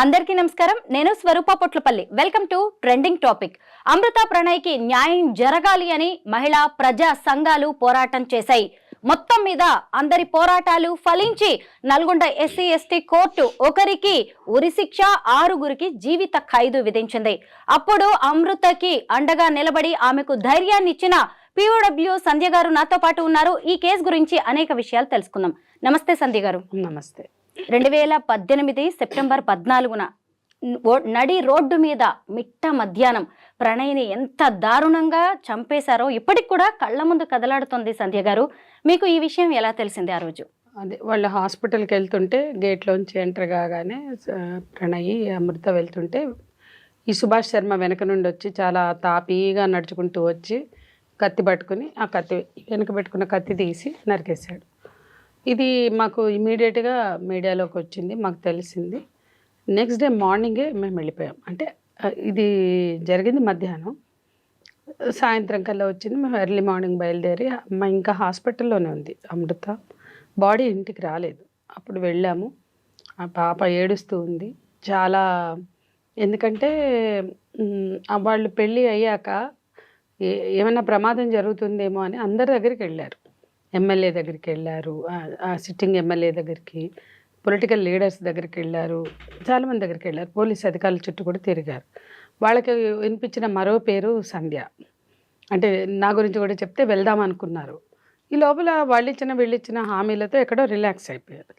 అందరికీ నమస్కారం. నేను Swaroopa Potlapalli. Welcome to trending topic Amrutha ప్రణయ్కి న్యాయం జరగాలి అని మహిళా ప్రజా సంఘాలు పోరాటం చేశాయి. మొత్తం మీద అందరి పోరాటాలు ఫలించి నల్గొండ ఎస్సీ ఎస్టీ కోర్టు ఒకరికి ఉరిశిక్ష ఆరుగురికి జీవిత ఖైదు విధించింది. అప్పుడు అమృతకి అండగా నిలబడి ఆమెకు ధైర్యాన్ని ఇచ్చిన పిఓడబ్ల్యూ సంధ్య గారు నాతో పాటు ఉన్నారు. ఈ కేసు గురించి అనేక విషయాలు తెలుసుకుందాం. నమస్తే సంధ్య గారు. నమస్తే. రెండు వేల పద్దెనిమిది సెప్టెంబర్ పద్నాలుగున నడి రోడ్డు మీద మిట్ట మధ్యాహ్నం ప్రణయ్ని ఎంత దారుణంగా చంపేశారో ఇప్పటికి కూడా కళ్ళ ముందు కదలాడుతుంది సంధ్య గారు. మీకు ఈ విషయం ఎలా తెలిసింది ఆ రోజు? అదే వాళ్ళు హాస్పిటల్కి వెళ్తుంటే గేట్లోంచి ఎంటర్ కాగానే ప్రణయ్ ప్రణయి అమృత వెళ్తుంటే ఈ సుభాష్ శర్మ వెనక నుండి వచ్చి చాలా తాపీగా నడుచుకుంటూ వచ్చి కత్తి పట్టుకుని ఆ కత్తి వెనక పెట్టుకున్న కత్తి తీసి నరికేశాడు. ఇది మాకు ఇమీడియట్గా మీడియాలోకి వచ్చింది మాకు తెలిసింది. నెక్స్ట్ డే మార్నింగే మేము వెళ్ళిపోయాం. అంటే ఇది జరిగింది మధ్యాహ్నం. సాయంత్రం కల్లా వచ్చింది మేము ఎర్లీ మార్నింగ్ బయలుదేరి మా ఇంకా హాస్పిటల్లోనే ఉంది అమృత. బాడీ ఇంటికి రాలేదు. అప్పుడు వెళ్ళాము. ఆ పాప ఏడుస్తూ ఉంది. చాలా ఎందుకంటే వాళ్ళు పెళ్ళి అయ్యాక ఏ- ఏమైనా ప్రమాదం జరుగుతుందేమో అని అందరి దగ్గరికి వెళ్ళారు. ఎమ్మెల్యే దగ్గరికి వెళ్ళారు. ఆ- సిట్టింగ్ ఎమ్మెల్యే దగ్గరికి పొలిటికల్ లీడర్స్ దగ్గరికి వెళ్ళారు. చాలామంది దగ్గరికి వెళ్ళారు. పోలీస్ అధికారుల చుట్టూ కూడా తిరిగారు. వాళ్ళకి వినిపించిన మరో పేరు సంధ్య. అంటే నా గురించి కూడా చెప్తే వెళ్దాం అనుకున్నారు. ఈ లోపల వాళ్ళు ఇచ్చిన వీళ్ళు ఇచ్చిన హామీలతో ఎక్కడో రిలాక్స్ అయిపోయారు.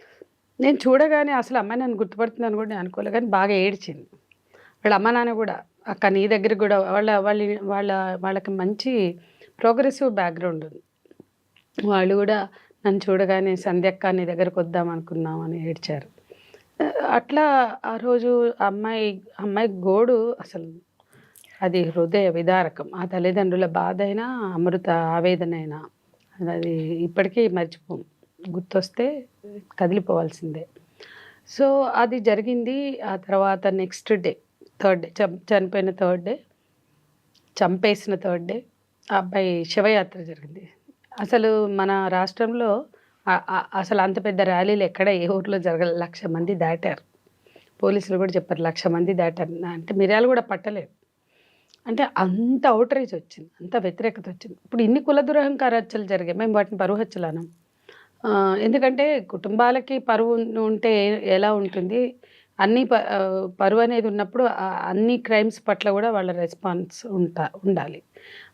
నేను చూడగానే అసలు అమ్మాయి నన్ను గుర్తుపడుతుందని కూడా నేను అనుకోలే కానీ బాగా ఏడ్చింది. వాళ్ళ అమ్మ నాన్న కూడా అక్క నీ దగ్గర కూడా వాళ్ళ వాళ్ళ వాళ్ళ వాళ్ళకి మంచి ప్రోగ్రెసివ్ బ్యాక్గ్రౌండ్ ఉంది. వాళ్ళు కూడా నన్ను చూడగానే సంధ్యక్క నీ దగ్గరకు వద్దాం అనుకున్నామని ఏడ్చారు. అట్లా ఆ రోజు అమ్మాయి అమ్మాయి గోడు అసలు అది హృదయ విదారకం. ఆ తల్లిదండ్రుల బాధ అయినా అమృత ఆవేదన అయినా అది ఇప్పటికీ మర్చిపోం గుర్తొస్తే కదిలిపోవాల్సిందే. సో అది జరిగింది. ఆ తర్వాత నెక్స్ట్ డే థర్డ్ డే చనిపోయిన థర్డ్ డే చంపేసిన థర్డ్ డే ఆ అబ్బాయి శివయాత్ర జరిగింది. అసలు మన రాష్ట్రంలో అసలు అంత పెద్ద ర్యాలీలు ఎక్కడ ఏ ఊర్లో జరగల. లక్ష మంది దాటారు. పోలీసులు కూడా చెప్పారు లక్ష మంది దాటారు. అంటే మిర్యాలు కూడా పట్టలేదు. అంటే అంత అవుటరేజ్ వచ్చింది. అంత వ్యతిరేకత వచ్చింది. ఇప్పుడు ఇన్ని కుల దురహంకార హత్యలు జరిగాయి. మేము వాటిని పరువు హత్యలు అనం ఎందుకంటే కుటుంబాలకి పరువు ఉంటే ఎలా ఉంటుంది? అన్ని ప పరువు అనేది ఉన్నప్పుడు అన్ని క్రైమ్స్ పట్ల కూడా వాళ్ళ రెస్పాన్స్ ఉంటా ఉండాలి.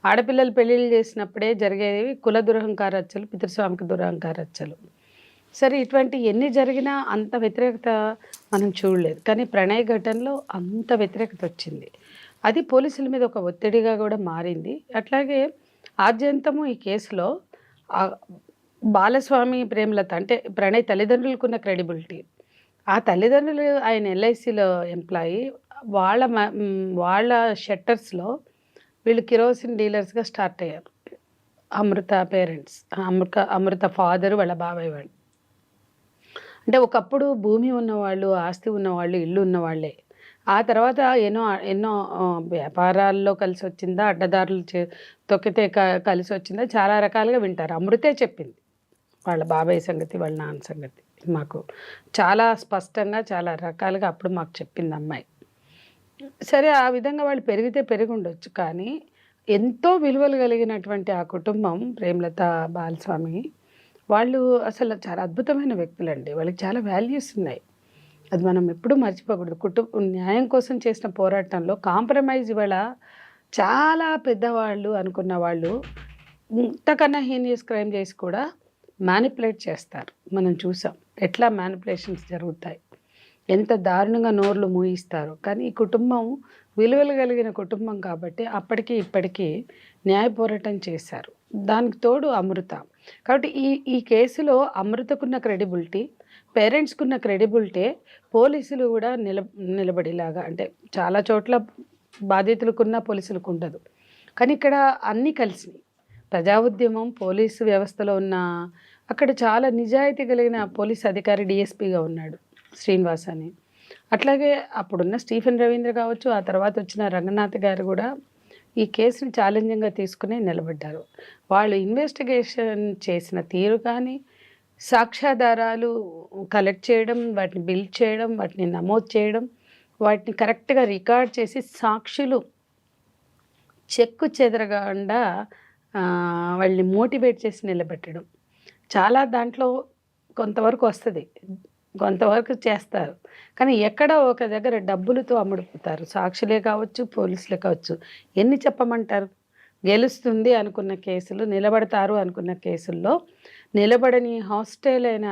ఆడపిల్లలు పెళ్ళిళ్ళు చేసినప్పుడే జరిగేవి కుల దురహంకార హత్యలు పితృస్వామిక దురహంకార హత్యలు. సరే ఇటువంటి ఎన్ని జరిగినా అంత వ్యతిరేకత మనం చూడలేదు. కానీ ప్రణయ ఘటనలో అంత వ్యతిరేకత వచ్చింది. అది పోలీసుల మీద ఒక ఒత్తిడిగా కూడా మారింది. అట్లాగే ఆద్యంతము ఈ కేసులో బాలస్వామి ప్రేమలత అంటే ప్రణయ్ తల్లిదండ్రులకున్న క్రెడిబిలిటీ ఆ తల్లిదండ్రులు ఆయన ఎల్ఐసిలో ఎంప్లాయీ. వాళ్ళ మ- వాళ్ళ షట్టర్స్లో వీళ్ళు కిరోసిన్ డీలర్స్గా స్టార్ట్ అయ్యారు. అమృత పేరెంట్స్ అమృత అమృత ఫాదర్ వాళ్ళ బాబాయ్ వాళ్ళు. అంటే ఒకప్పుడు భూమి ఉన్నవాళ్ళు ఆస్తి ఉన్నవాళ్ళు ఇల్లు ఉన్నవాళ్ళే. ఆ తర్వాత ఎన్నో ఎన్నో వ్యాపారాల్లో కలిసి వచ్చిందా అడ్డదారులు చే- తొక్కితే క- కలిసి వచ్చిందా చాలా రకాలుగా వింటారు. అమృతే చెప్పింది. వాళ్ళ బాబాయ్ సంగతి వాళ్ళ నాన్న సంగతి. మాకు చాలా స్పష్టంగా చాలా రకాలుగా అప్పుడు మాకు చెప్పింది అమ్మాయి. సరే ఆ విధంగా వాళ్ళు పెరిగితే పెరిగి ఉండొచ్చు కానీ ఎంతో విలువలు కలిగినటువంటి ఆ కుటుంబం ప్రేమలత బాలస్వామి వాళ్ళు అసలు చాలా అద్భుతమైన వ్యక్తులండి. వాళ్ళకి చాలా వాల్యూస్ ఉన్నాయి. అది మనం ఎప్పుడూ మర్చిపోకూడదు. కుటుంబ న్యాయం కోసం చేసిన పోరాటంలో కాంప్రమైజ్ ఇవాళ చాలా పెద్దవాళ్ళు అనుకున్న వాళ్ళు ఇంతకన్నా హీనియస్ క్రైమ్ చేసి కూడా మ్యానిపులేట్ చేస్తారు. మనం చూసాం. ఎట్లా మ్యానిపులేషన్స్ జరుగుతాయి? ఎంత దారుణంగా నోర్లు మూయిస్తారు. కానీ ఈ కుటుంబం విలువలు కలిగిన కుటుంబం కాబట్టి అప్పటికి ఇప్పటికీ న్యాయ పోరాటం చేశారు. దానికి తోడు అమృత. కాబట్టి ఈ ఈ కేసులో అమృతకున్న క్రెడిబిలిటీ పేరెంట్స్కున్న క్రెడిబిలిటీ పోలీసులు కూడా నిల నిలబడేలాగా అంటే చాలా చోట్ల బాధితులకున్న పోలీసులకు ఉండదు. కానీ ఇక్కడ అన్నీ కలిసినాయి. ప్రజా ఉద్యమం పోలీసు వ్యవస్థలో ఉన్న అక్కడ చాలా నిజాయితీ కలిగిన పోలీస్ అధికారి డిఎస్పీగా ఉన్నాడు శ్రీనివాస్ అని అట్లాగే అప్పుడున్న స్టీఫెన్ రవీంద్ర కావచ్చు ఆ తర్వాత వచ్చిన రంగనాథ్ గారు కూడా ఈ కేసుని ఛాలెంజింగ్గా తీసుకుని నిలబడ్డారు. వాళ్ళు ఇన్వెస్టిగేషన్ చేసిన తీరు కానీ సాక్ష్యాధారాలు కలెక్ట్ చేయడం వాటిని బిల్డ్ చేయడం వాటిని నమోదు చేయడం వాటిని కరెక్ట్గా రికార్డ్ చేసి సాక్షులు చెక్కు చెదరకుండా వాళ్ళని మోటివేట్ చేసి నిలబెట్టడం. చాలా దాంట్లో కొంతవరకు వస్తుంది. కొంతవరకు చేస్తారు. కానీ ఎక్కడ ఒక దగ్గర డబ్బులతో అమ్ముడుపుతారు సాక్షులే కావచ్చు పోలీసులే కావచ్చు. ఎన్ని చెప్పమంటారు? గెలుస్తుంది అనుకున్న కేసులు నిలబడతారు అనుకున్న కేసుల్లో నిలబడని హాస్టల్ అయిన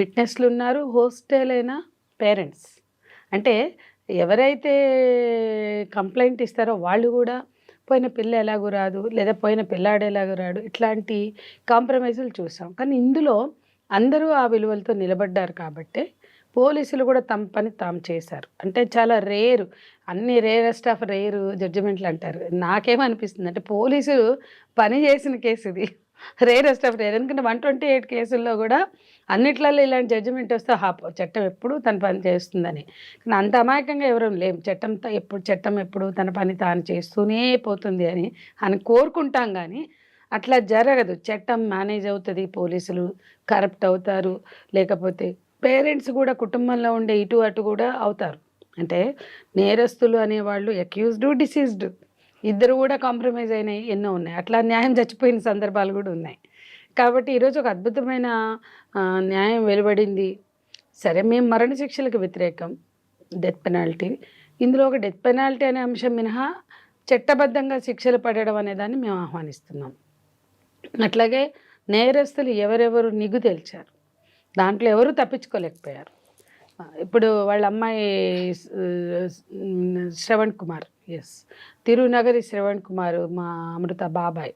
విట్నెస్లు ఉన్నారు హోస్టల్ అయిన పేరెంట్స్. అంటే ఎవరైతే కంప్లైంట్ ఇస్తారో వాళ్ళు కూడా పోయిన పిల్ల ఎలాగూ రాదు లేదా పోయిన పిల్లాడు రాడు ఇట్లాంటి కాంప్రమైజులు చూసాం. కానీ ఇందులో అందరూ ఆ విలువలతో నిలబడ్డారు కాబట్టి పోలీసులు కూడా తమ పని తాము చేశారు. అంటే చాలా రేరు అన్ని రేరెస్ట్ ఆఫ్ రేరు జడ్జిమెంట్లు అంటారు. నాకేమనిపిస్తుంది అంటే పోలీసులు పని చేసిన కేసు ఇది. Rarest of rare. ఎందుకంటే వన్ ట్వంటీ ఎయిట్ కేసుల్లో కూడా అన్నిట్లలో ఇలాంటి జడ్జిమెంట్ వస్తే హా చట్టం ఎప్పుడు తన పని చేస్తుందని. కానీ అంత అమాయకంగా ఎవరూ లేం. చట్టంతో ఎప్పుడు చట్టం ఎప్పుడు తన పని తాను చేస్తూనే పోతుంది అని అని కోరుకుంటాం కానీ అట్లా జరగదు. చట్టం మేనేజ్ అవుతుంది పోలీసులు కరప్ట్ అవుతారు. లేకపోతే పేరెంట్స్ కూడా కుటుంబంలో ఉండే ఇటు అటు కూడా అవుతారు. అంటే నేరస్తులు అనేవాళ్ళు అక్యూజ్డ్ డిసీజ్డ్ ఇద్దరు కూడా కాంప్రమైజ్ అయినాయి ఎన్నో ఉన్నాయి. అట్లా న్యాయం చచ్చిపోయిన సందర్భాలు కూడా ఉన్నాయి. కాబట్టి ఈరోజు ఒక అద్భుతమైన న్యాయం వెలువడింది. సరే మేము మరణ శిక్షలకు వ్యతిరేకం. డెత్ పెనాల్టీ ఇందులో ఒక డెత్ పెనాల్టీ అనే అంశం మినహా చట్టబద్ధంగా శిక్షలు పడడం అనేదాన్ని మేము ఆహ్వానిస్తున్నాం. అట్లాగే నేరస్తులు ఎవరెవరు నిగు తేల్చారు. దాంట్లో ఎవరు తప్పించుకోలేకపోయారు. ఇప్పుడు వాళ్ళ అమ్మాయి శ్రవణ్ కుమార్. ఎస్ తిరునగరి శ్రవణ్ కుమార్ మా అమృత బాబాయ్.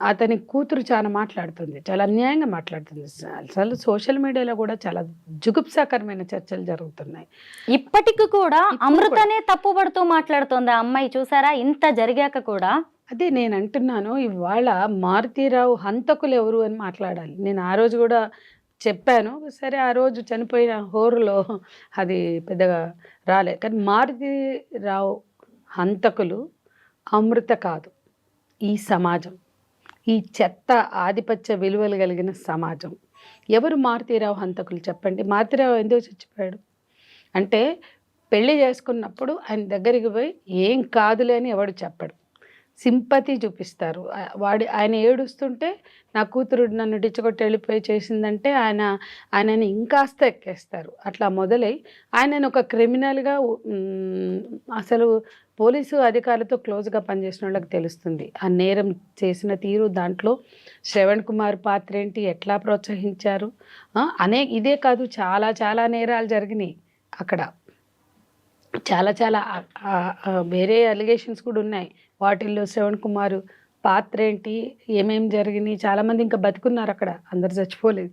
అతని కూతురు చాలా మాట్లాడుతుంది చాలా అన్యాయంగా మాట్లాడుతుంది. అసలు సోషల్ మీడియాలో కూడా చాలా జుగుప్సాకరమైన చర్చలు జరుగుతున్నాయి. ఇప్పటికి కూడా అమృతనే తప్పుపడుతూ మాట్లాడుతోంది ఆ అమ్మాయి. చూసారా? ఇంత జరిగాక కూడా. అదే నేను అంటున్నాను ఇవాళ మారుతీరావు హంతకులు ఎవరు అని మాట్లాడాలి. నేను ఆ రోజు కూడా చెప్పాను సరే ఆ రోజు చనిపోయిన హోరులో అది పెద్దగా రాలే. కానీ మారుతీరావు హంతకులు అమృత కాదు ఈ సమాజం. ఈ చెత్త ఆధిపత్య విలువలు కలిగిన సమాజం. ఎవరు మారుతీరావు హంతకులు చెప్పండి? మారుతీరావు ఎందుకు చచ్చిపోయాడు? అంటే పెళ్ళి చేసుకున్నప్పుడు ఆయన దగ్గరికి పోయి ఏం కాదులే అని ఎవడు చెప్పడు. సింపతి చూపిస్తారు. వాడి ఆయన ఏడుస్తుంటే నా కూతురు నన్ను డిచ్చగొట్టి వెళ్ళిపోయి చేసిందంటే ఆయన ఆయనని ఇంకాస్త ఎక్కేస్తారు. అట్లా మొదలై ఆయనను ఒక క్రిమినల్గా అసలు పోలీసు అధికారులతో క్లోజ్గా పనిచేసిన వాళ్ళకి తెలుస్తుంది. ఆ నేరం చేసిన తీరు దాంట్లో శ్రవణ్ కుమార్ పాత్ర ఏంటి ఎట్లా ప్రోత్సహించారు? అనే ఇదే కాదు చాలా చాలా నేరాలు జరిగినాయి అక్కడ. చాలా చాలా వేరే అలిగేషన్స్ కూడా ఉన్నాయి. వాటిల్లో శ్రవణ్ కుమార్ పాత్ర ఏంటి ఏమేమి జరిగినాయి చాలామంది ఇంకా బతుకున్నారు అక్కడ. అందరు చచ్చిపోలేదు.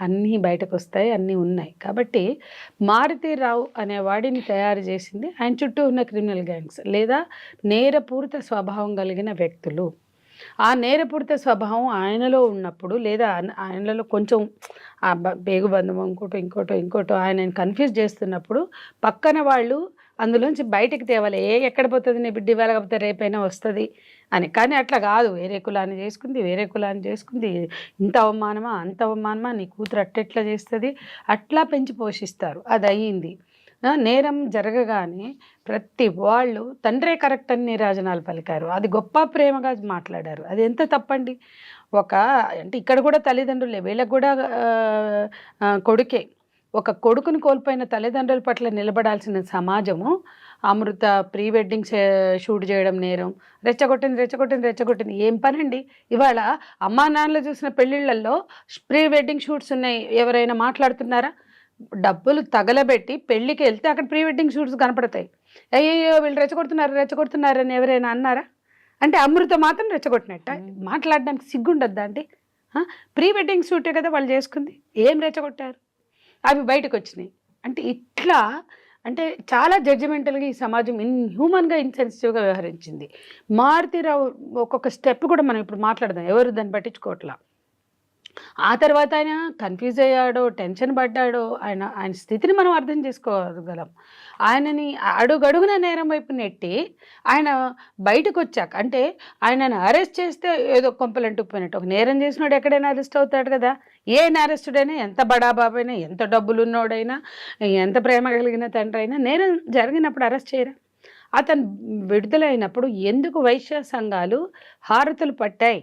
అన్నీ బయటకు వస్తాయి అన్నీ ఉన్నాయి. కాబట్టి మారుతీరావు అనే వాడిని తయారు చేసింది ఆయన చుట్టూ ఉన్న క్రిమినల్ గ్యాంగ్స్ లేదా నేరపూరిత స్వభావం కలిగిన వ్యక్తులు. ఆ నేరపూరిత స్వభావం ఆయనలో ఉన్నప్పుడు లేదా ఆయనలో కొంచెం ఆ బ- ఇంకోటో ఇంకోటో ఇంకోటో ఆయనని కన్ఫ్యూజ్ చేస్తున్నప్పుడు పక్కన వాళ్ళు అందులోంచి బయటికి తేవాలి ఏ ఎక్కడ పోతుంది? నీ బిడ్డ ఇవాళ కాకపోతే రేపైనా వస్తుంది అని. కానీ అట్లా కాదు. వేరే కులాన్ని చేసుకుంది వేరే కులాన్ని చేసుకుంది. ఇంత అవమానమా? అంత అవమానమా? నీ కూతురు అట్టెట్లా చేస్తుంది? అట్లా పెంచి పోషిస్తారు. అది అయ్యింది నేరం జరగగానే ప్రతి వాళ్ళు తండ్రే కరెక్ట్ అని నీరాజనాలు పలికారు. అది గొప్ప ప్రేమగా మాట్లాడారు. అది ఎంత తప్పండి? ఒక అంటే ఇక్కడ కూడా తల్లిదండ్రులే. వీళ్ళకి కూడా కొడుకే. ఒక కొడుకుని కోల్పోయిన తల్లిదండ్రుల పట్ల నిలబడాల్సిన సమాజము అమృత ప్రీ వెడ్డింగ్ షూట్ చేయడం నేరం. రెచ్చగొట్టింది రెచ్చగొట్టింది రెచ్చగొట్టింది. ఏం పనండి? ఇవాళ అమ్మా నాన్నలు చూసిన పెళ్ళిళ్ళల్లో ప్రీ వెడ్డింగ్ షూట్స్ ఉన్నాయి. ఎవరైనా మాట్లాడుతున్నారా? డబ్బులు తగలబెట్టి పెళ్ళికి వెళ్తే అక్కడ ప్రీ వెడ్డింగ్ షూట్స్ కనపడతాయి. అయ్యో వీళ్ళు రెచ్చగొడుతున్నారు రెచ్చగొడుతున్నారు అని ఎవరైనా అన్నారా? అంటే అమృత మాత్రం రెచ్చగొట్టినట్ట. మాట్లాడడానికి సిగ్గుండద్దా అంటే ప్రీ వెడ్డింగ్ షూటే కదా వాళ్ళు చేసుకుంది. ఏం రెచ్చగొట్టారు? అవి బయటకు వచ్చినాయి అంటే ఇట్లా అంటే చాలా జడ్జిమెంటల్గా ఈ సమాజం ఇన్ హ్యూమన్గా ఇన్సెన్సిటివ్గా వ్యవహరించింది. మారుతిరావు ఒక్కొక్క స్టెప్ కూడా మనం ఇప్పుడు మాట్లాడదాం. ఎవరు దాన్ని పట్టించుకోవట్లా? ఆ తర్వాత ఆయన కన్ఫ్యూజ్ అయ్యాడో టెన్షన్ పడ్డాడో ఆయన ఆయన స్థితిని మనం అర్థం చేసుకోగలం. ఆయనని అడుగడుగున నేరం వైపు నెట్టి ఆయన బయటకు వచ్చాక అంటే ఆయనను అరెస్ట్ చేస్తే ఏదో కొంపలంటుకుపోయినట్టు ఒక నేరం చేసినోడు ఎక్కడైనా అరెస్ట్ అవుతాడు కదా. ఏ నేరస్తుడైనా ఎంత బడాబాబైనా ఎంత డబ్బులు ఉన్నోడైనా ఎంత ప్రేమ కలిగిన తండ్రి అయినా నేరం జరిగినప్పుడు అరెస్ట్ చేయరా? అతను విడుదలైనప్పుడు ఎందుకు వైశ్య సంఘాలు హారతులు పట్టాయి?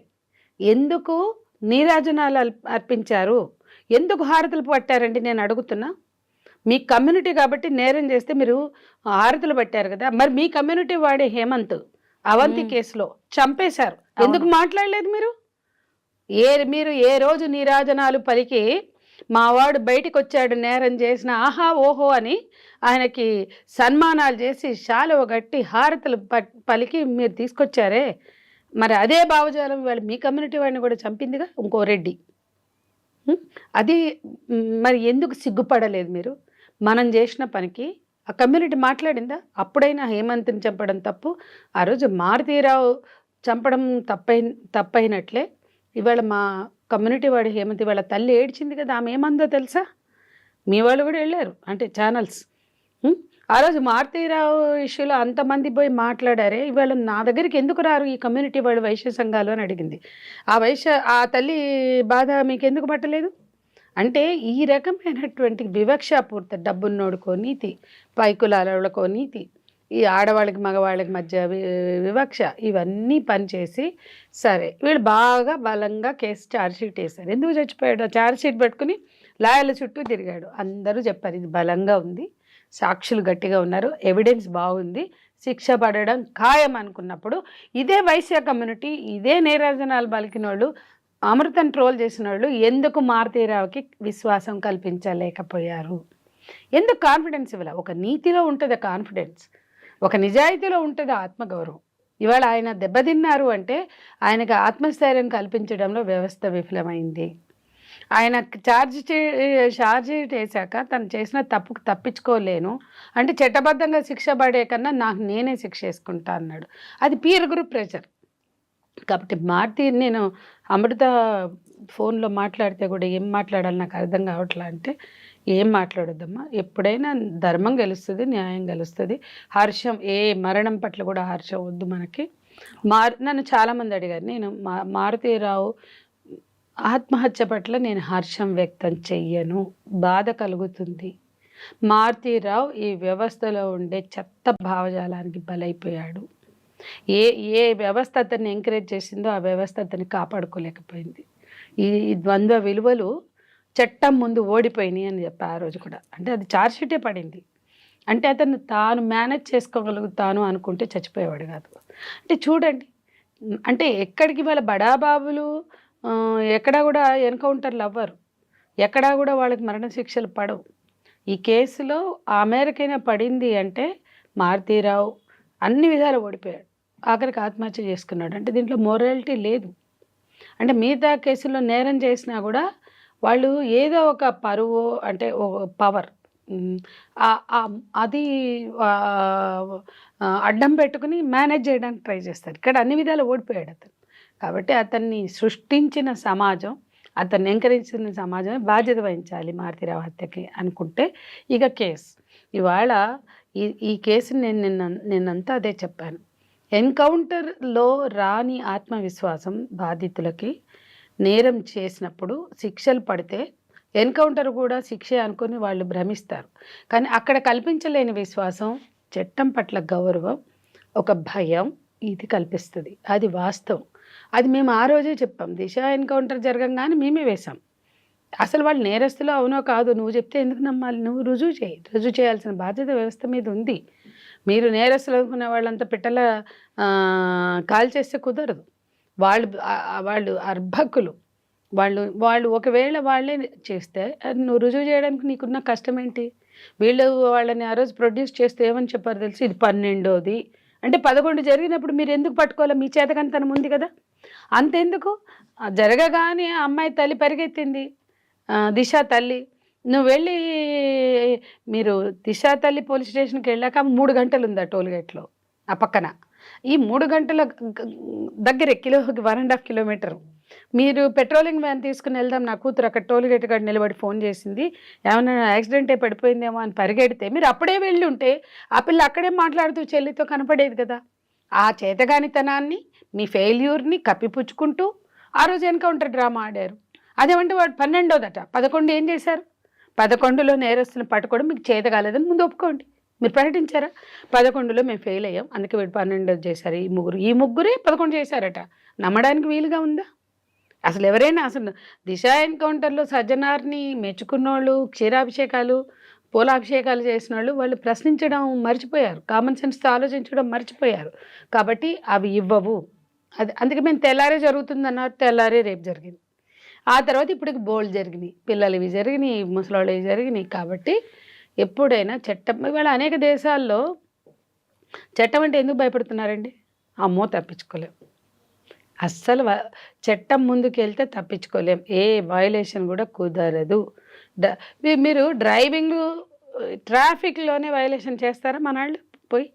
ఎందుకు నీరాజనాలు అర్పించారు? ఎందుకు హారతులు పట్టారండి నేను అడుగుతున్నా. మీ కమ్యూనిటీ కాబట్టి నేరం చేస్తే మీరు హారతులు పట్టారు కదా మరి మీ కమ్యూనిటీ వాడే హేమంత్ అవంతి. కేసులో చంపేశారు. ఎందుకు మాట్లాడలేదు మీరు? ఏ మీరు ఏ రోజు నీరాజనాలు పలికి మా వాడు వచ్చాడు నేరం చేసిన ఆహా ఓహో అని ఆయనకి సన్మానాలు చేసి శాలువ గట్టి హారతలు ప- పలికి మీరు తీసుకొచ్చారే. మరి అదే భావజాలం వాళ్ళు మీ కమ్యూనిటీ వాడిని కూడా చంపిందిగా ఇంకో రెడ్డి. అది మరి ఎందుకు సిగ్గుపడలేదు మీరు? మనం చేసిన పనికి ఆ కమ్యూనిటీ మాట్లాడిందా? అప్పుడైనా హేమంత్ని చంపడం తప్పు? ఆ రోజు మారుతీరావు చంపడం తప్పై తప్పైనట్లే. ఇవాళ మా కమ్యూనిటీ వాడు హేమంత్ వాళ్ళ తల్లి ఏడ్చింది కదా ఆమె ఏమందో తెలుసా? మీ వాళ్ళు కూడా వెళ్ళారు అంటే ఛానల్స్ ఆ రోజు మారుతీరావు ఇష్యూలో అంతమంది పోయి మాట్లాడారే ఇవాళ నా దగ్గరికి ఎందుకు రారు ఈ కమ్యూనిటీ వాళ్ళు వైశ్య సంఘాలు అని అడిగింది. ఆ వైశ్య ఆ తల్లి బాధ మీకు ఎందుకు పట్టలేదు? అంటే ఈ రకమైనటువంటి వివక్షాపూర్త డబ్బున్నోడుకో నీతి పైకులాలకో నీతి ఈ ఆడవాళ్ళకి మగవాళ్ళకి మధ్య వివక్ష ఇవన్నీ పనిచేసి సరే. వీళ్ళు బాగా బలంగా కేసు ఛార్జ్షీట్ వేశారు. ఎందుకు చచ్చిపోయాడు చార్జ్షీట్ ఛార్జ్షీట్ పెట్టుకుని లాయర్ల చుట్టూ తిరిగాడు. అందరూ చెప్పారు ఇది బలంగా ఉంది సాక్షులు గట్టిగా ఉన్నారు ఎవిడెన్స్ బాగుంది శిక్ష పడడం ఖాయం అనుకున్నప్పుడు ఇదే వైశ్య కమ్యూనిటీ ఇదే నేరాజనాలు పలికిన వాళ్ళు అమృతం ట్రోల్ చేసిన వాళ్ళు ఎందుకు మారుతీరావుకి విశ్వాసం కల్పించలేకపోయారు? ఎందుకు కాన్ఫిడెన్స్ ఇవ్వాలి? ఒక నీతిలో ఉంటుంది కాన్ఫిడెన్స్. ఒక నిజాయితీలో ఉంటుంది ఆత్మగౌరవం. ఇవాళ ఆయన దెబ్బతిన్నారు అంటే ఆయనకు ఆత్మస్థైర్యం కల్పించడంలో వ్యవస్థ విఫలమైంది. ఆయన ఛార్జ్ ఛార్జ్ చేశాక తను చేసిన తప్పుకు తప్పించుకోలేను అంటే చట్టబద్ధంగా శిక్ష పడే కన్నా నాకు నేనే శిక్ష వేసుకుంటా అన్నాడు. అది పీర్ గ్రూప్ ప్రెషర్ కాబట్టి మార్తి నేను అమృత ఫోన్లో మాట్లాడితే కూడా ఏం మాట్లాడాలి నాకు అర్థం కావట్లా అంటే ఏం మాట్లాడొద్దమ్మా. ఎప్పుడైనా ధర్మం గెలుస్తుంది న్యాయం గెలుస్తుంది. హర్షం ఏ మరణం పట్ల కూడా హర్షం వద్దు మనకి. మారు నన్ను చాలామంది అడిగారు. నేను మా మారుతీరావు ఆత్మహత్య పట్ల నేను హర్షం వ్యక్తం చెయ్యను. బాధ కలుగుతుంది. మారుతీరావు ఈ వ్యవస్థలో ఉండే చెత్త భావజాలానికి బలైపోయాడు. ఏ ఏ వ్యవస్థ అతన్ని ఎంకరేజ్ చేసిందో ఆ వ్యవస్థ అతన్ని కాపాడుకోలేకపోయింది. ఈ ఈ ద్వంద్వ విలువలు చట్టం ముందు ఓడిపోయినాయి అని చెప్పా ఆ రోజు కూడా. అంటే అది చార్జ్షీటే పడింది. అంటే అతను తాను మేనేజ్ చేసుకోగలుగుతాను అనుకుంటే చచ్చిపోయేవాడు కాదు. అంటే చూడండి అంటే ఎక్కడికి వాళ్ళ బడాబాబులు ఎక్కడా కూడా ఎన్కౌంటర్లు అవ్వరు ఎక్కడా కూడా వాళ్ళకి మరణశిక్షలు పడవు. ఈ కేసులో ఆ మేరకైనా పడింది అంటే మారుతీరావు అన్ని విధాలు ఓడిపోయాడు. ఆఖరికి ఆత్మహత్య చేసుకున్నాడు. అంటే దీంట్లో మొరాలిటీ లేదు. అంటే మిగతా కేసుల్లో నేరం చేసినా కూడా వాళ్ళు ఏదో ఒక పరువు అంటే పవర్ అది అడ్డం పెట్టుకుని మేనేజ్ చేయడానికి ట్రై చేస్తారు. ఇక్కడ అన్ని విధాలు ఓడిపోయాడు అతను. కాబట్టి అతన్ని సృష్టించిన సమాజం అతన్ని ఎంకరించిన సమాజమే బాధ్యత వహించాలి మారుతిరావు హత్యకి అనుకుంటే. ఇక కేసు. ఇవాళ ఈ ఈ కేసుని నేను నిన్న నిన్నంతా అదే చెప్పాను. ఎన్కౌంటర్లో రాని ఆత్మవిశ్వాసం బాధితులకి నేరం చేసినప్పుడు శిక్షలు పడితే ఎన్కౌంటర్ కూడా శిక్షే అనుకుని వాళ్ళు భ్రమిస్తారు. కానీ అక్కడ కల్పించలేని విశ్వాసం చట్టం పట్ల గౌరవం ఒక భయం ఇది కల్పిస్తుంది. అది వాస్తవం. అది మేము ఆ రోజే చెప్పాం. దిశ ఎన్కౌంటర్ జరగంగానే మేమే వేశాం. అసలు వాళ్ళు నేరస్తులు అవునో కాదు నువ్వు చెప్తే ఎందుకు నమ్మాలి? నువ్వు రుజువు చేయి. రుజువు చేయాల్సిన బాధ్యత వ్యవస్థ మీద ఉంది. మీరు నేరస్తులు అనుకునే వాళ్ళంతా పిట్టల కాల్ చేస్తే కుదరదు. వాళ్ళు వాళ్ళు అర్భకులు. వాళ్ళు వాళ్ళు ఒకవేళ వాళ్ళే చేస్తే నువ్వు రుజువు చేయడానికి నీకున్న కష్టం ఏంటి వీళ్ళు వాళ్ళని ఆ రోజు ప్రొడ్యూస్ చేస్తే ఏమని చెప్పారు తెలుసు? ఇది పన్నెండోది. అంటే పదకొండు జరిగినప్పుడు మీరు ఎందుకు పట్టుకోవాలి? మీ చేతకంతనం ఉంది కదా? అంతెందుకు? జరగగానే అమ్మాయి తల్లి పరిగెత్తింది. దిశ తల్లి. నువ్వు వెళ్ళి మీరు దిశ తల్లి పోలీస్ స్టేషన్కి వెళ్ళాక మూడు గంటలు ఉంది ఆ ఆ పక్కన. ఈ మూడు గంటల దగ్గర kilo one and half kilometre మీరు పెట్రోలింగ్ వ్యాన్ తీసుకుని వెళ్దాం నా కూతురు అక్కడ టోల్గేట్ కాడ నిలబడి ఫోన్ చేసింది. ఏమైనా యాక్సిడెంట్ అయి పడిపోయిందేమో అని పరిగెడితే మీరు అప్పుడే వెళ్ళి ఉంటే ఆ పిల్ల అక్కడే మాట్లాడుతూ చెల్లితో కనపడేది కదా. ఆ చేతగానితనాన్ని మీ ఫెయిల్యూర్ని కప్పిపుచ్చుకుంటూ ఆ రోజు ఎన్కౌంటర్ డ్రామా ఆడారు. అదేమంటే వాడు పన్నెండోదట. పదకొండు ఏం చేశారు? పదకొండులో నేరస్తులను పట్టుకోవడం మీకు చేత కాలేదని ముందు ఒప్పుకోండి. మీరు ప్రకటించారా? పదకొండులో మేము ఫెయిల్ అయ్యాం. అందుకే వీడు పన్నెండు చేశారు. ఈ ముగ్గురు ఈ ముగ్గురే పదకొండు చేశారట. నమ్మడానికి వీలుగా ఉందా? అసలు ఎవరైనా అసలు దిశ ఎన్కౌంటర్లో సజ్జనార్ని మెచ్చుకున్నోళ్ళు క్షీరాభిషేకాలు పూలాభిషేకాలు చేసిన వాళ్ళు వాళ్ళు ప్రశ్నించడం మర్చిపోయారు. కామన్ సెన్స్తో ఆలోచించడం మర్చిపోయారు. కాబట్టి అవి ఇవ్వవు. అది అందుకే మేము తెల్లారే జరుగుతుందన్నారు. తెల్లారే రేపు జరిగింది. ఆ తర్వాత ఇప్పటికి బోల్డ్ జరిగినాయి. పిల్లలవి జరిగినాయి ముసలాళ్ళవి జరిగినాయి కాబట్టి ఎప్పుడైనా చట్టం ఇవాళ అనేక దేశాల్లో చట్టం అంటే ఎందుకు భయపడుతున్నారండి? అమ్మో తప్పించుకోలేం. అస్సలు చట్టం ముందుకెళ్తే తప్పించుకోలేం. ఏ వయలేషన్ కూడా కుదరదు. డ- మీరు డ్రైవింగ్ ట్రాఫిక్లోనే వయలేషన్ చేస్తారా మన వాళ్ళు? పోయి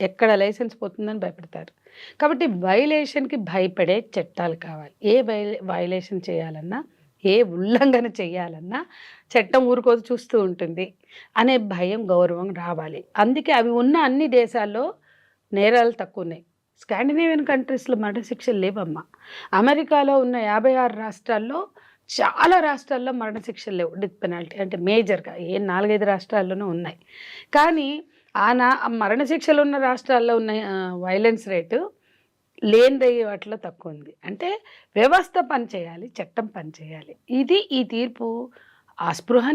ఎక్కడ లైసెన్స్ పోతుందని భయపడతారు. కాబట్టి వయలేషన్కి భయపడే చట్టాలు కావాలి. ఏ వైలే వయలేషన్ చేయాలన్నా ఏ ఉల్లంఘన చేయాలన్నా చట్టం ఊరుకోదు చూస్తూ ఉంటుంది అనే భయం గౌరవం రావాలి. అందుకే అవి ఉన్న అన్ని దేశాల్లో నేరాలు తక్కువ ఉన్నాయి స్కాండినేవియన్ కంట్రీస్లో మరణశిక్షలు లేవమ్మా. అమెరికాలో ఉన్న యాభై ఆరు రాష్ట్రాల్లో చాలా రాష్ట్రాల్లో మరణశిక్షలు లేవు డెత్ పెనాల్టీ అంటే మేజర్గా ఏ నాలుగైదు రాష్ట్రాల్లోనూ ఉన్నాయి. కానీ ఆ నా ఆ మరణశిక్షలు ఉన్న రాష్ట్రాల్లో ఉన్న వైలెన్స్ రేటు లేనిదయ్యే వాటిలో తక్కువ ఉంది అంటే వ్యవస్థ పనిచేయాలి చట్టం పనిచేయాలి ఇది ఈ తీర్పు ఆ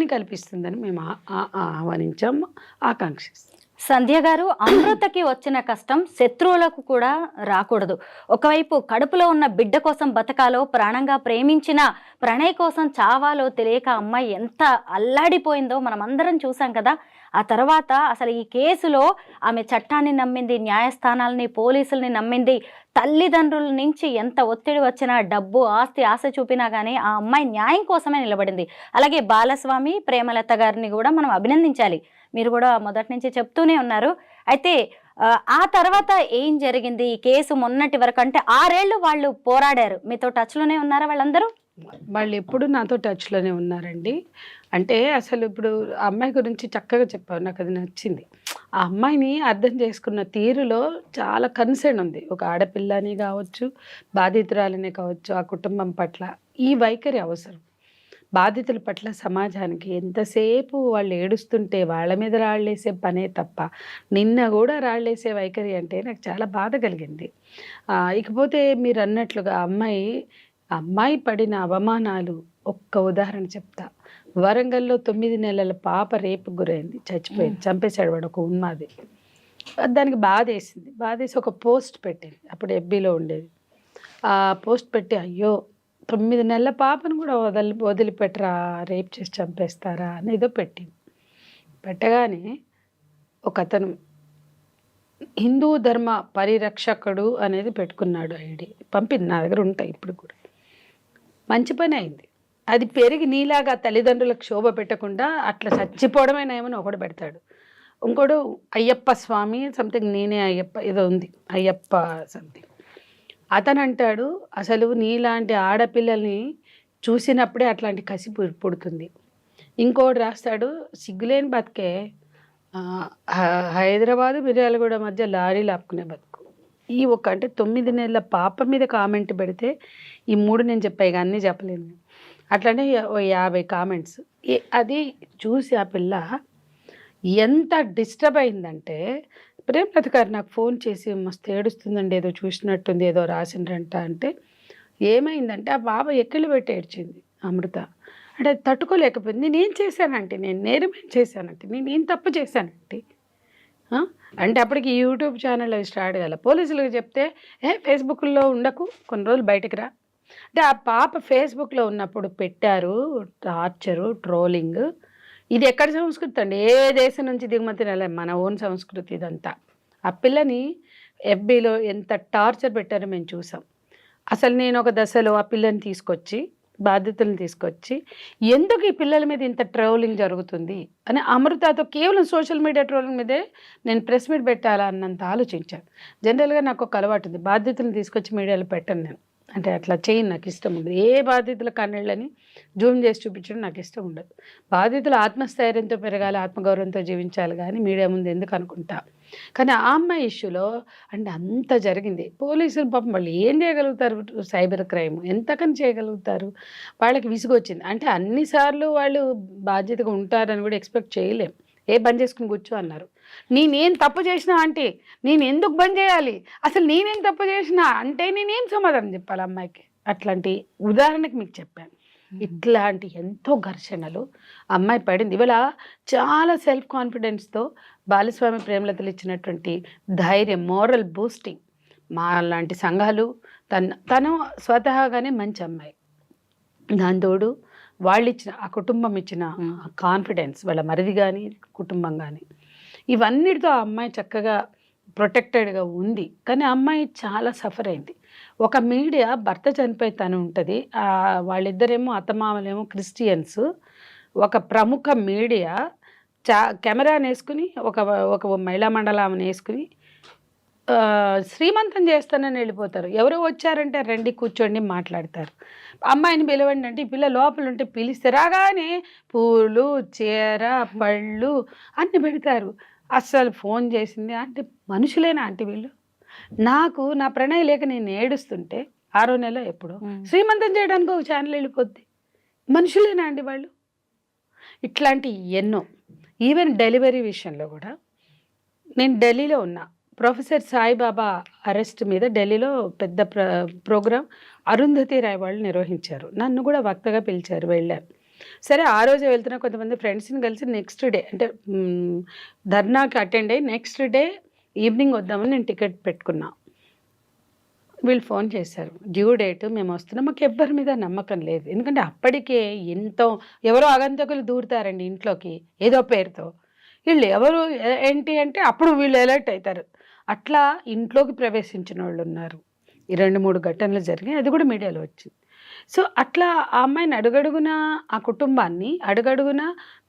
కల్పిస్తుందని మేము ఆహ్వానించాము ఆహ్వానించాం ఆకాంక్షిస్తాం సంధ్య గారు అమృతకి వచ్చిన కష్టం శత్రువులకు కూడా రాకూడదు. ఒకవైపు కడుపులో ఉన్న బిడ్డ కోసం బతకాలో ప్రాణంగా ప్రేమించిన ప్రణయ్ కోసం చావాలో తెలియక అమ్మాయి ఎంత అల్లాడిపోయిందో మనం అందరం చూసాం కదా. ఆ తర్వాత అసలు ఈ కేసులో ఆమె చట్టాన్ని నమ్మింది న్యాయస్థానాలని పోలీసుల్ని నమ్మింది తల్లిదండ్రుల నుంచి ఎంత ఒత్తిడి వచ్చినా డబ్బు ఆస్తి ఆశ చూపినా కానీ ఆ అమ్మాయి న్యాయం కోసమే నిలబడింది. అలాగే బాలస్వామి ప్రేమలత గారిని కూడా మనం అభినందించాలి. మీరు కూడా మొదటి నుంచి చెప్తూనే ఉన్నారు. అయితే ఆ, తర్వాత ఏం జరిగింది? ఈ కేసు మొన్నటి వరకు అంటే ఆరేళ్ళు వాళ్ళు పోరాడారు. మీతో టచ్లోనే ఉన్నారా వాళ్ళందరూ? వాళ్ళు ఎప్పుడు నాతో టచ్లోనే ఉన్నారండి. అంటే అసలు ఇప్పుడు అమ్మాయి గురించి చక్కగా చెప్పావు. నాకు అది నచ్చింది. ఆ అమ్మాయిని అర్థం చేసుకున్న తీరులో చాలా కన్సర్న్ ఉంది. ఒక ఆడపిల్లని కావచ్చు బాధితురాలని కావచ్చు ఆ కుటుంబం పట్ల ఈ వైఖరి అవసరం. బాధితుల పట్ల సమాజానికి ఎంతసేపు వాళ్ళు ఏడుస్తుంటే వాళ్ళ మీద రాళ్ళేసే పనే తప్ప నిన్న కూడా రాళ్ళేసే వైఖరి అంటే నాకు చాలా బాధ కలిగింది. ఇకపోతే మీరు అన్నట్లుగా అమ్మాయి అమ్మాయి పడిన అవమానాలు ఒక్క ఉదాహరణ చెప్తా. వరంగల్లో తొమ్మిది నెలల పాప రేపు గురైంది చచ్చిపోయింది చంపేశాడు వాడు ఒక ఉన్మాది. దానికి బాధ వేసింది. బాధ వేసి ఒక పోస్ట్ పెట్టింది అప్పుడు ఎఫ్బీలో ఉండేది. ఆ పోస్ట్ పెట్టి అయ్యో తొమ్మిది నెలల పాపను కూడా వదిలి వదిలిపెట్టరా రేప్ చేసి చంపేస్తారా అని ఏదో పెట్టింది. పెట్టగానే ఒక అతను హిందూ ధర్మ పరిరక్షకుడు అనేది పెట్టుకున్నాడు ఐడి. పంపింది నా దగ్గర ఉంటాయి ఇప్పుడు కూడా. మంచి పని అయింది. అది పెరిగి నీలాగా తల్లిదండ్రులకు శోభ పెట్టకుండా అట్లా చచ్చిపోవడమే నయమని ఒకడు పెడతాడు. ఇంకోడు అయ్యప్ప స్వామి సంథింగ్ నేనే అయ్యప్ప ఏదో ఉంది. అయ్యప్ప సంథింగ్ అతను అంటాడు అసలు నీలాంటి ఆడపిల్లల్ని చూసినప్పుడే అట్లాంటి కసి పుడుతుంది. ఇంకోటి రాస్తాడు సిగ్గులేని బతికే హ- హైదరాబాదు మిర్యాలగూడ మధ్య లారీలు ఆపుకునే బతుకు. ఈ ఒక అంటే తొమ్మిది నెలల పాప మీద కామెంట్ పెడితే ఈ మూడు నేను చెప్పాయి కానీ అన్నీ చెప్పలేను అట్లనే ఓ యాభై కామెంట్స్. అది చూసి ఆ పిల్ల ఎంత డిస్టర్బ్ అయిందంటే ప్రేమలత గారు నాకు ఫోన్ చేసి మస్తు ఏడుస్తుందండి ఏదో చూసినట్టుంది ఏదో రాసిండ్రంట అంటే ఏమైందంటే ఆ బాబా ఎక్కిళ్ళు పెట్టి ఏడ్చింది అమృత. అంటే అది తట్టుకోలేకపోయింది. నేను చేశానంటే నేను నేరమేం చేశానంటే నేను ఏం తప్పు చేశానంటే అంటే అప్పటికి యూట్యూబ్ ఛానల్ అవి స్టార్ట్ కాలే. పోలీసులకు చెప్తే ఏ ఫేస్బుక్లో ఉండకు కొన్ని రోజులు బయటకు రా అంటే ఆ పాప ఫేస్బుక్లో ఉన్నప్పుడు పెట్టారు టార్చరు ట్రోలింగ్. ఇది ఎక్కడ సంస్కృతి అండి? ఏ దేశం నుంచి దిగుమతి మన ఓన్ సంస్కృతి ఇదంతా. ఆ పిల్లని ఎఫ్బీలో ఎంత టార్చర్ పెట్టారో మేము చూసాం. అసలు నేను ఒక దశలో ఆ పిల్లని తీసుకొచ్చి బాధ్యతలను తీసుకొచ్చి ఎందుకు ఈ పిల్లల మీద ఇంత ట్రోలింగ్ జరుగుతుంది? అని అమృతతో కేవలం సోషల్ మీడియా ట్రోలింగ్ మీదే నేను ప్రెస్ మీట్ పెట్టాలా అన్నంత ఆలోచించాను. జనరల్గా నాకు ఒక అలవాటు ఉంది. బాధ్యతలను తీసుకొచ్చి మీడియాలో పెట్టను నేను. అంటే అట్లా చేయను నాకు ఇష్టం ఉండదు. ఏ బాధితుల కన్నీళ్ళని జూమ్ చేసి చూపించడం నాకు ఇష్టం ఉండదు. బాధ్యతలు ఆత్మస్థైర్యంతో పెరగాలి ఆత్మగౌరవంతో జీవించాలి కానీ మీడియా ముందు ఎందుకు అనుకుంటా? కానీ ఆ అమ్మాయి ఇష్యూలో అంటే అంత జరిగింది. పోలీసులు పాపం వాళ్ళు ఏం చేయగలుగుతారు సైబర్ క్రైమ్? ఎంతకని చేయగలుగుతారు? వాళ్ళకి విసుగొచ్చింది. అంటే అన్నిసార్లు వాళ్ళు బాధ్యతగా ఉంటారని కూడా ఎక్స్పెక్ట్ చేయలేం. ఏ బంద్ చేసుకుని కూర్చో అన్నారు. నేనేం తప్పు చేసినా అంటే నేను ఎందుకు బంద్ చేయాలి? అసలు నేనేం తప్పు చేసినా అంటే నేనేం సమాధానం చెప్పాలి అమ్మాయికి? అట్లాంటి ఉదాహరణకి మీకు చెప్పాను. ఇట్లాంటి ఎంతో ఘర్షణలు అమ్మాయి పడింది. ఇవాళ చాలా సెల్ఫ్ కాన్ఫిడెన్స్తో బాలస్వామి ప్రేమలతలు ఇచ్చినటువంటి ధైర్యం మోరల్ బూస్టింగ్ మా లాంటి సంఘాలు తన తను స్వతహాగానే మంచి అమ్మాయి. దాని తోడు వాళ్ళు ఇచ్చిన ఆ కుటుంబం ఇచ్చిన కాన్ఫిడెన్స్ వాళ్ళ మరిది కానీ కుటుంబం కానీ ఇవన్నిటితో ఆ అమ్మాయి చక్కగా ప్రొటెక్టెడ్గా ఉంది. కానీ ఆ అమ్మాయి చాలా సఫర్ అయింది. ఒక మీడియా భర్త చనిపోయి తను ఉంటుంది వాళ్ళిద్దరేమో అత్తమామలేమో క్రిస్టియన్స్ ఒక ప్రముఖ మీడియా చా కెమెరాని వేసుకుని ఒక ఒక మహిళా మండలం వేసుకుని శ్రీమంతం చేస్తానని వెళ్ళిపోతారు. ఎవరో వచ్చారంటే రండి కూర్చోండి మాట్లాడతారు. అమ్మాయిని పిలవండి అంటే ఈ పిల్ల లోపల ఉంటే పిలిస్తే రాగానే పూలు చీర పళ్ళు అన్ని పెడతారు. అస్సలు ఫోన్ చేసింది అంటే మనుషులేనా అంటే వీళ్ళు? నాకు నా ప్రణయ లేక నేను ఏడుస్తుంటే ఆరో నెల ఎప్పుడు శ్రీమంతం చేయడానికి ఒక ఛానల్ వెళ్ళిపోద్ది. మనుషులేనా అండి వాళ్ళు? ఇట్లాంటి ఎన్నో. ఈవెన్ డెలివరీ విషయంలో కూడా నేను ఢిల్లీలో ఉన్నా. ప్రొఫెసర్ సాయిబాబా అరెస్ట్ మీద ఢిల్లీలో పెద్ద ప్ర ప్రోగ్రాం అరుంధతి రాయ్ వాళ్ళు నిర్వహించారు. నన్ను కూడా వక్తగా పిలిచారు వెళ్ళాను సరే ఆ రోజు వెళ్తున్న కొంతమంది ఫ్రెండ్స్ని కలిసి నెక్స్ట్ డే అంటే ధర్నాకి అటెండ్ అయ్యి నెక్స్ట్ డే ఈవినింగ్ వద్దామని నేను టికెట్ పెట్టుకున్నా. వీళ్ళు ఫోన్ చేశారు. డ్యూ డేట్ మేము వస్తున్నాం. మాకు ఎవ్వరి మీద నమ్మకం లేదు. ఎందుకంటే అప్పటికే ఎంతో ఎవరో అగంతకులు దూరుతారండి ఇంట్లోకి ఏదో పేరుతో. వీళ్ళు ఎవరు ఏంటి అంటే అప్పుడు వీళ్ళు అలర్ట్ అవుతారు. అట్లా ఇంట్లోకి ప్రవేశించిన వాళ్ళు ఉన్నారు ఈ రెండు మూడు ఘటనలు జరిగాయి అది కూడా మీడియాలో వచ్చింది. సో అట్లా ఆ అమ్మాయిని అడుగడుగున ఆ కుటుంబాన్ని అడుగడుగున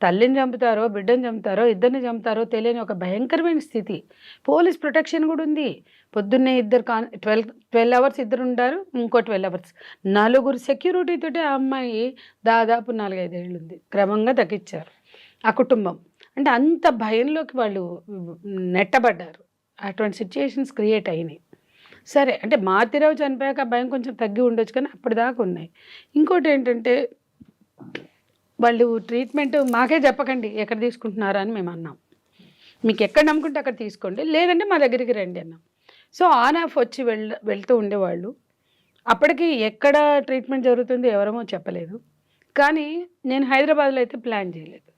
తల్లిని చంపుతారో బిడ్డని చంపుతారో ఇద్దరిని చంపుతారో తెలియని ఒక భయంకరమైన స్థితి. పోలీస్ ప్రొటెక్షన్ కూడా ఉంది. పొద్దున్నే ఇద్దరు కాన్ ట్వెల్వ్ ట్వెల్వ్ అవర్స్ ఇద్దరు ఉంటారు ఇంకో ట్వెల్వ్ అవర్స్. నలుగురు సెక్యూరిటీతోటి ఆ అమ్మాయి దాదాపు నాలుగైదేళ్ళు ఉంది క్రమంగా తగ్గించారు. ఆ కుటుంబం. అంటే అంత భయంలోకి వాళ్ళు నెట్టబడ్డారు. అటువంటి సిచ్యుయేషన్స్ క్రియేట్ అయినాయి. సరే అంటే మాతిరావు చనిపోయాక భయం కొంచెం తగ్గి ఉండొచ్చు కానీ అప్పటిదాకా ఉన్నాయి. ఇంకోటి ఏంటంటే వాళ్ళు ట్రీట్మెంట్ మాకే చెప్పకండి ఎక్కడ తీసుకుంటున్నారా అని మేము అన్నాం. మీకు ఎక్కడ నమ్ముకుంటే అక్కడ తీసుకోండి లేదంటే మా దగ్గరికి రండి అన్నాం. సో ఆన్ ఆఫ్ వచ్చి వెళ్ వెళ్తూ ఉండేవాళ్ళు. అప్పటికి ఎక్కడ ట్రీట్మెంట్ జరుగుతుందో ఎవరమో చెప్పలేదు. కానీ నేను హైదరాబాద్లో అయితే ప్లాన్ చేయలేదు.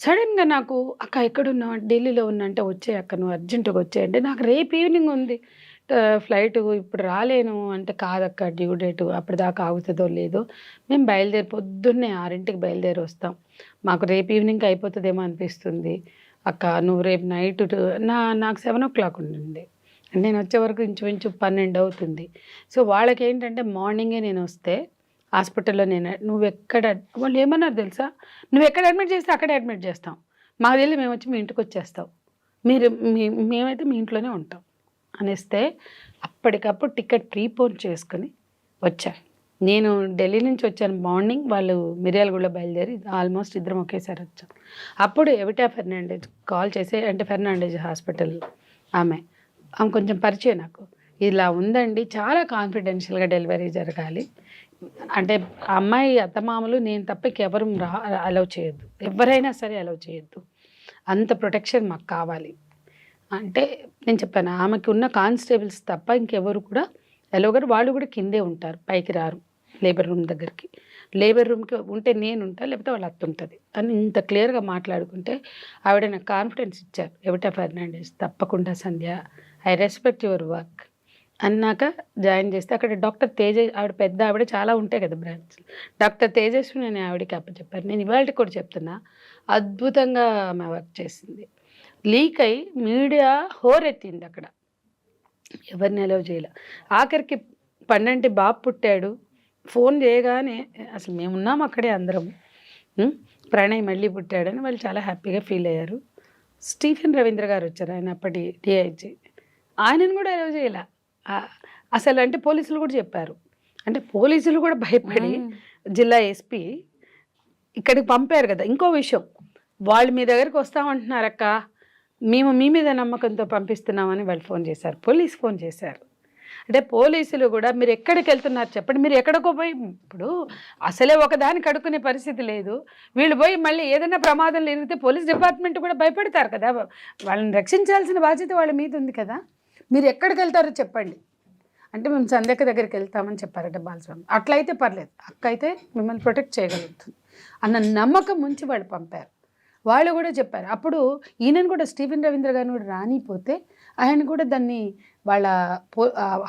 సడన్గా నాకు అక్క ఎక్కడున్నా ఢిల్లీలో ఉన్నా అంటే వచ్చే అక్క నువ్వు అర్జెంటుగా వచ్చేయంటే నాకు రేపు ఈవినింగ్ ఉంది. ఫ్లైట్ ఇప్పుడు రాలేను అంటే కాదక్క డ్యూ డేట్ అప్పటిదాకా ఆగుతుందో లేదో మేము బయలుదేరి పొద్దున్నే ఆరింటికి బయలుదేరి వస్తాం. మాకు రేపు ఈవినింగ్ అయిపోతుందేమో అనిపిస్తుంది. అక్క నువ్వు రేపు నైట్ నా నాకు సెవెన్ ఓ క్లాక్ ఉండండి. నేను వచ్చే వరకు ఇంచుమించు పన్నెండు అవుతుంది. సో వాళ్ళకి ఏంటంటే మార్నింగే నేను వస్తే హాస్పిటల్లో నేను నువ్వు ఎక్కడ వాళ్ళు ఏమన్నారు తెలుసా? నువ్వు ఎక్కడ అడ్మిట్ చేస్తే అక్కడే అడ్మిట్ చేస్తాం. మాకు తెలియదు మేము వచ్చి మీ ఇంటికి వచ్చేస్తాం. మీరు మీ మేమైతే మీ ఇంట్లోనే ఉంటాం. అనేస్తే అప్పటికప్పుడు టికెట్ ప్రీపోన్ చేసుకుని వచ్చా. నేను ఢిల్లీ నుంచి వచ్చాను మార్నింగ్ వాళ్ళు మిర్యాలగూడలో బయలుదేరి ఆల్మోస్ట్ ఇద్దరం ఒకేసారి వచ్చాం. అప్పుడు ఎవిటా ఫెర్నాండేజ్ కాల్ చేసి అంటే ఫెర్నాండేజ్ హాస్పిటల్ ఆమె ఆమె కొంచెం పరిచయం నాకు. ఇలా ఉందండి చాలా కాన్ఫిడెన్షియల్గా డెలివరీ జరగాలి. అంటే అమ్మాయి అత్తమామలు నేను తప్పకి ఎవరు రా అలౌ చేయొద్దు. ఎవరైనా సరే అలౌ చేయొద్దు. అంత ప్రొటెక్షన్ మాకు కావాలి. అంటే నేను చెప్పాను ఆమెకి ఉన్న కానిస్టేబుల్స్ తప్ప ఇంకెవరు కూడా ఎలాగో వాళ్ళు కూడా కిందే ఉంటారు పైకి రారు లేబర్ రూమ్ దగ్గరికి. లేబర్ రూమ్కి ఉంటే నేను ఉంటా లేకపోతే వాళ్ళు అత్తుంటుంది అని ఇంత క్లియర్గా మాట్లాడుకుంటే ఆవిడ నాకు కాన్ఫిడెన్స్ ఇచ్చారు. ఎవటా ఫెర్నాండెస్? తప్పకుండా Sandhya I respect your work అన్నాక జాయిన్ చేస్తే అక్కడ డాక్టర్ తేజ ఆవిడ పెద్ద ఆవిడ చాలా ఉంటాయి కదా బ్రాంచ్ డాక్టర్ తేజస్వి అనే ఆవిడకి అప్పచెప్పారు నేను ఇవాళకి కూడా చెప్తున్నా. అద్భుతంగా ఆమె వర్క్ చేసింది. లీక్ అయి మీడియా హోరెత్తింది అక్కడ. ఎవరిని అలవ్ చేయలే. ఆఖరికి పన్నెండు బాబు పుట్టాడు. ఫోన్ చేయగానే అసలు మేమున్నాం అక్కడే అందరం. ప్రణయ్ మళ్ళీ పుట్టాడని వాళ్ళు చాలా హ్యాపీగా ఫీల్ అయ్యారు. స్టీఫెన్ రవీంద్ర గారు వచ్చారు ఆయన అప్పటి డిఐజీ ఆయనను కూడా అలవ్ చేయలే. అసలు అంటే పోలీసులు కూడా చెప్పారు. అంటే పోలీసులు కూడా భయపడి జిల్లా ఎస్పీ ఇక్కడికి పంపారు కదా. ఇంకో విషయం వాళ్ళు మీ దగ్గరికి వస్తామంటున్నారక్క మేము మీ మీద నమ్మకంతో పంపిస్తున్నామని వాళ్ళు ఫోన్ చేశారు. పోలీస్ ఫోన్ చేశారు. అంటే పోలీసులు కూడా మీరు ఎక్కడికి వెళ్తున్నారు చెప్పండి. మీరు ఎక్కడికో పోయి ఇప్పుడు అసలే ఒకదానికి అడుక్కునే పరిస్థితి లేదు. వీళ్ళు పోయి మళ్ళీ ఏదైనా ప్రమాదం జరిగితే పోలీస్ డిపార్ట్మెంట్ కూడా భయపడతారు కదా. వాళ్ళని రక్షించాల్సిన బాధ్యత వాళ్ళ మీద ఉంది కదా. మీరు ఎక్కడికి వెళ్తారో చెప్పండి. అంటే మేము సంధ్యక దగ్గరికి వెళ్తామని చెప్పారట బాలస్వామి. అట్లయితే పర్లేదు. అక్క అయితే మిమ్మల్ని ప్రొటెక్ట్ చేయగలుగుతుంది. అన్న నమ్మకం ఉంచి వాళ్ళు పంపారు. వాళ్ళు కూడా చెప్పారు. అప్పుడు ఈయనను కూడా స్టీఫెన్ రవీంద్ర గారిని కూడా రానిపోతే ఆయన కూడా దాన్ని వాళ్ళ పో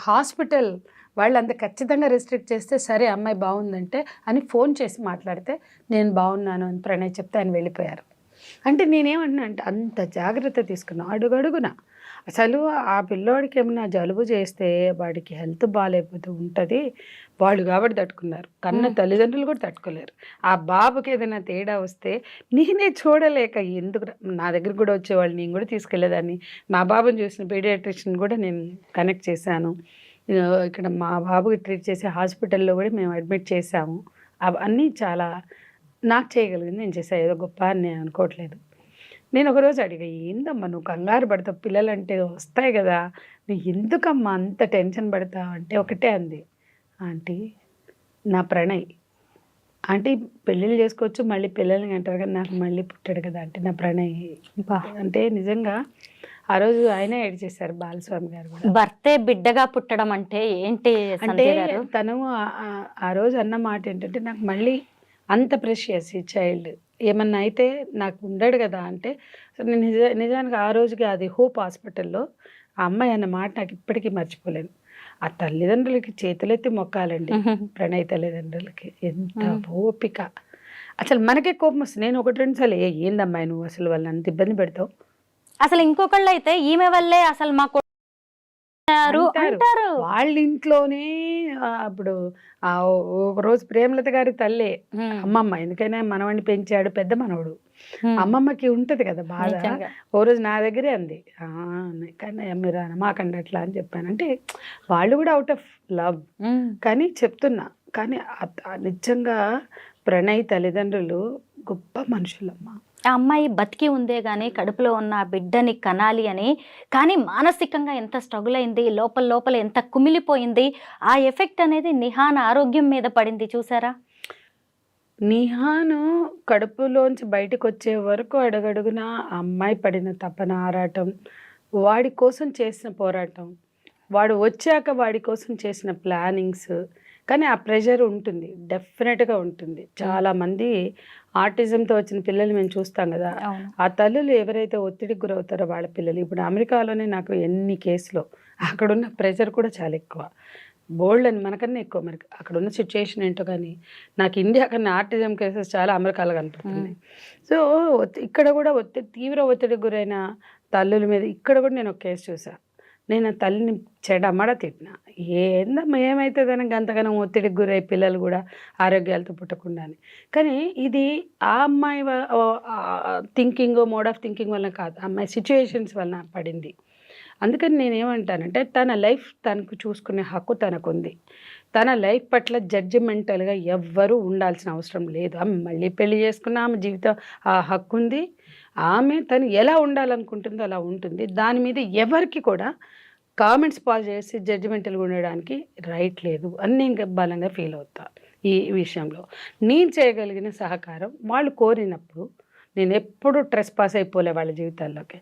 హాస్పిటల్ వాళ్ళు అంత ఖచ్చితంగా రెస్ట్రిక్ట్ చేస్తే సరే అమ్మాయి బాగుందంటే అని ఫోన్ చేసి మాట్లాడితే నేను బాగున్నాను అని ప్రణయ్ చెప్తే ఆయన వెళ్ళిపోయారు. అంటే నేనేమంటున్నా అంటే అంత జాగ్రత్త తీసుకున్నా. అడుగడుగున అసలు ఆ పిల్లోడికి ఏమన్నా జలుబు చేస్తే వాడికి హెల్త్ బాగాలేకపోతే ఉంటుంది. వాళ్ళు కాబట్టి తట్టుకున్నారు. కన్న. తల్లిదండ్రులు కూడా తట్టుకోలేరు. ఆ బాబుకి ఏదైనా తేడా వస్తే నేనే చూడలేక ఎందుకు నా దగ్గర కూడా వచ్చేవాళ్ళు నేను కూడా తీసుకెళ్ళేదాన్ని. మా బాబుని చూసిన పీడియాట్రిషియన్ కూడా నేను కనెక్ట్ చేశాను. ఇక్కడ మా బాబుకి ట్రీట్ చేసే హాస్పిటల్లో కూడా మేము అడ్మిట్ చేశాము. అవన్నీ చాలా నాకు చేయగలిగింది. నేను చేసా ఏదో గొప్ప అని నేను అనుకోవట్లేదు. నేను ఒకరోజు అడిగా ఏందమ్మా నువ్వు కంగారు పడతావు? పిల్లలంటే వస్తాయి కదా. నువ్వు ఎందుకమ్మా అంత టెన్షన్ పడతావు? అంటే ఒకటే అంది. ఆంటీ నా ప్రణయ్. ఆంటీ పెళ్ళిళ్ళు చేసుకోవచ్చు మళ్ళీ పిల్లల్ని అంటారు కానీ నాకు మళ్ళీ పుట్టాడు కదా అంటే నా ప్రణయ్. అంటే నిజంగా ఆ రోజు ఆయనే ఏడ్చేశారు బాలస్వామి గారు కూడా. భర్తే బిడ్డగా పుట్టడం అంటే ఏంటి అంటే తను ఆ రోజు అన్న మాట ఏంటంటే నాకు మళ్ళీ అంత ప్రెషియస్ ఈ చైల్డ్ ఏమన్నా అయితే నాకు ఉండడు కదా అంటే నేను నిజ నిజానికి ఆ రోజుకి అది హోప్ హాస్పిటల్లో ఆ అమ్మాయి అన్న మాట నాకు ఇప్పటికీ మర్చిపోలేను. ఆ తల్లిదండ్రులకి చేతులెత్తి మొక్కాలండి ప్రణయ్ తల్లిదండ్రులకి. ఎంత ఓపిక. అసలు మనకే కోపం వస్తుంది. నేను ఒకటి రెండు సార్లు "ఏ, ఏందమ్మాయి నువ్వు అసలు వాళ్ళని అంత ఇబ్బంది పెడతావు? అసలు ఇంకొకళ్ళు అయితే ఈమె వల్లే అసలు మా కొడుకు అంటారు వాళ్ళ ఇంట్లోనే అప్పుడు ఒక రోజు ప్రేమలత గారి తల్లే. అమ్మమ్మ ఎందుకైనా మనవడిని పెంచాడు పెద్ద మనవడు. అమ్మమ్మకి ఉంటది కదా బాధ. ఓ రోజు నా దగ్గరే అంది "ఆ, కానీ మీరు అనమాకండి అట్లా అని చెప్పాను అంటే వాళ్ళు కూడా అవుట్ ఆఫ్ లవ్. కానీ చెప్తున్నా కానీ నిజంగా ప్రణయ్ తల్లిదండ్రులు గొప్ప మనుషులమ్మ ఆ అమ్మాయి బతికి ఉందే కానీ కడుపులో ఉన్న ఆ బిడ్డని కనాలి అని కానీ మానసికంగా ఎంత స్ట్రగుల్ అయింది లోపల లోపల ఎంత కుమిలిపోయింది ఆ ఎఫెక్ట్ అనేది నిహాన్ ఆరోగ్యం మీద పడింది చూసారా? నిహాను కడుపులోంచి బయటకు వచ్చే వరకు అడుగడుగున ఆ అమ్మాయి పడిన తపన ఆరాటం వాడి కోసం చేసిన పోరాటం వాడు వచ్చాక వాడి కోసం చేసిన ప్లానింగ్స్ కానీ ఆ ప్రెషర్ ఉంటుంది. డెఫినెట్గా ఉంటుంది. చాలామంది ఆర్టిజంతో వచ్చిన పిల్లలు మేము చూస్తాం కదా. ఆ తల్లులు ఎవరైతే ఒత్తిడికి గురవుతారో వాళ్ళ పిల్లలు. ఇప్పుడు అమెరికాలోనే నాకు ఎన్ని కేసులు అక్కడున్న ప్రెషర్ కూడా చాలా ఎక్కువ. బోల్డ్ అని మనకన్నా ఎక్కువ మరి. అక్కడ ఉన్న సిచ్యుయేషన్ ఏంటో కానీ నాకు ఇండియా కన్నా ఆర్టిజం కేసెస్ చాలా అమెరికాలో కనపడుతున్నాయి. సో ఇక్కడ కూడా ఒత్తిడి తీవ్ర ఒత్తిడికి గురైన తల్లుల మీద ఇక్కడ కూడా నేను ఒక కేసు చూసా. నేను ఆ తల్లిని చెడమడ తిట్టిన. ఏందమ్మా ఏమవుతుందని గంతగానం ఒత్తిడికి గురై పిల్లలు కూడా ఆరోగ్యాలతో పుట్టకుండా కానీ ఇది ఆ అమ్మాయి థింకింగ్ మోడ్ ఆఫ్ థింకింగ్ వల్ల కాదు. ఆ అమ్మాయి సిచ్యుయేషన్స్ వలన పడింది. అందుకని నేను ఏమంటానంటే తన లైఫ్ తనకు చూసుకునే హక్కు తనకుంది. తన లైఫ్ పట్ల జడ్జిమెంటల్గా ఎవ్వరూ ఉండాల్సిన అవసరం లేదు. ఆమె మళ్ళీ పెళ్ళి చేసుకున్న ఆమె జీవితం ఆ హక్కు ఉంది ఆమె తను ఎలా ఉండాలనుకుంటుందో అలా ఉంటుంది. దాని మీద ఎవరికి కూడా కామెంట్స్ పాస్ చేసి జడ్జిమెంటల్గా ఉండడానికి రైట్ లేదు అని నేను బలంగా ఫీల్ అవుతా ఈ విషయంలో. నేను చేయగలిగిన సహకారం వాళ్ళు కోరినప్పుడు నేను ఎప్పుడూ ట్రెస్ పాస్ అయిపోలే వాళ్ళ జీవితాల్లోకి.